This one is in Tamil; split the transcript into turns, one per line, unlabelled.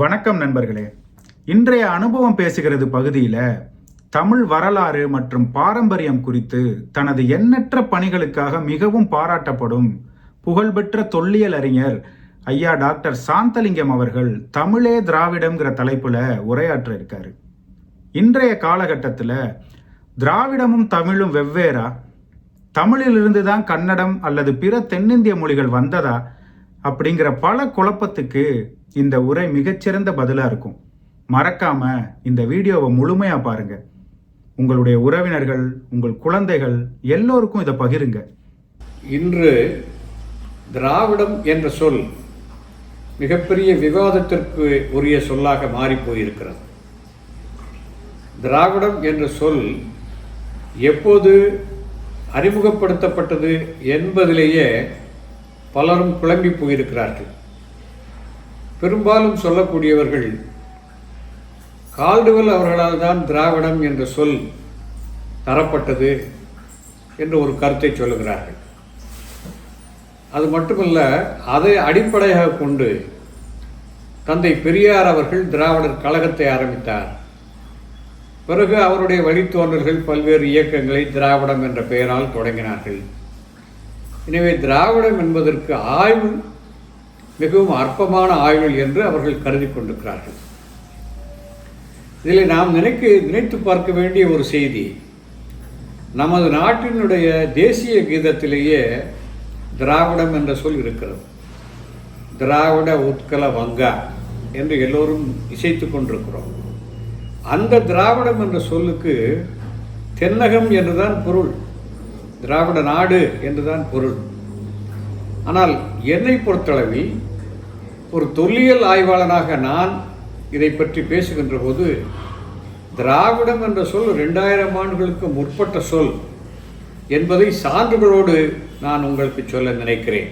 வணக்கம் நண்பர்களே. இன்றைய அனுபவம் பேசுகிறது பகுதியில் தமிழ் வரலாறு மற்றும் பாரம்பரியம் குறித்து தனது எண்ணற்ற பணிகளுக்காக மிகவும் பாராட்டப்படும் புகழ்பெற்ற தொல்லியல் அறிஞர் ஐயா டாக்டர் சாந்தலிங்கம் அவர்கள் தமிழே திராவிடம்ங்கிற தலைப்பில் உரையாற்ற இருக்காரு. இன்றைய காலகட்டத்தில் திராவிடமும் தமிழும் வெவ்வேறா? தமிழிலிருந்து தான் கன்னடம் அல்லது பிற தென்னிந்திய மொழிகள் வந்ததா? அப்படிங்கிற பல குழப்பத்துக்கு இந்த உரை மிகச்சிறந்த பதிலாக இருக்கும். மறக்காம இந்த வீடியோவை முழுமையாக பாருங்க. உங்களுடைய உறவினர்கள் உங்கள் குழந்தைகள் எல்லோருக்கும் இதை பகிருங்க.
இன்று திராவிடம் என்ற சொல் மிகப்பெரிய விவாதத்திற்கு உரிய சொல்லாக மாறிப்போயிருக்கிறது. திராவிடம் என்ற சொல் எப்போது அறிமுகப்படுத்தப்பட்டது என்பதிலேயே பலரும் குழம்பி போயிருக்கிறார்கள். பெரும்பாலும் சொல்லக்கூடியவர்கள் கால்டுவல் அவர்களால் தான் திராவிடம் என்ற சொல் தரப்பட்டது என்று ஒரு கருத்தை சொல்லுகிறார்கள். அது மட்டுமல்ல அதை அடிப்படையாக கொண்டு தந்தை பெரியார் அவர்கள் திராவிடர் கழகத்தை ஆரம்பித்தார். பிறகு அவருடைய வழித்தோன்றல்கள் பல்வேறு இயக்கங்களை திராவிடம் என்ற பெயரால் தொடங்கினார்கள். எனவே திராவிடம் என்பதற்கு ஆய்வு மிகவும் அற்பமான ஆயுள் என்று அவர்கள் கருதி கொண்டிருக்கிறார்கள். இதில் நாம் நினைக்க நினைத்து பார்க்க வேண்டிய ஒரு செய்தி. நமது நாட்டினுடைய தேசிய கீதத்திலேயே திராவிடம் என்ற சொல் இருக்கிறது. திராவிட உட்கல வங்கா என்று எல்லோரும் இசைத்து கொண்டிருக்கிறோம். அந்த திராவிடம் என்ற சொல்லுக்கு தென்னகம் என்றுதான் பொருள். திராவிட நாடு என்றுதான் பொருள். ஆனால் என்னை பொறுத்தளவில் ஒரு தொல்லியல் ஆய்வாளனாக நான் இதை பற்றி பேசுகின்ற போது திராவிடம் என்ற சொல் ரெண்டாயிரம் ஆண்டுகளுக்கு முற்பட்ட சொல் என்பதை சான்றுகளோடு நான் உங்களுக்கு சொல்ல நினைக்கிறேன்.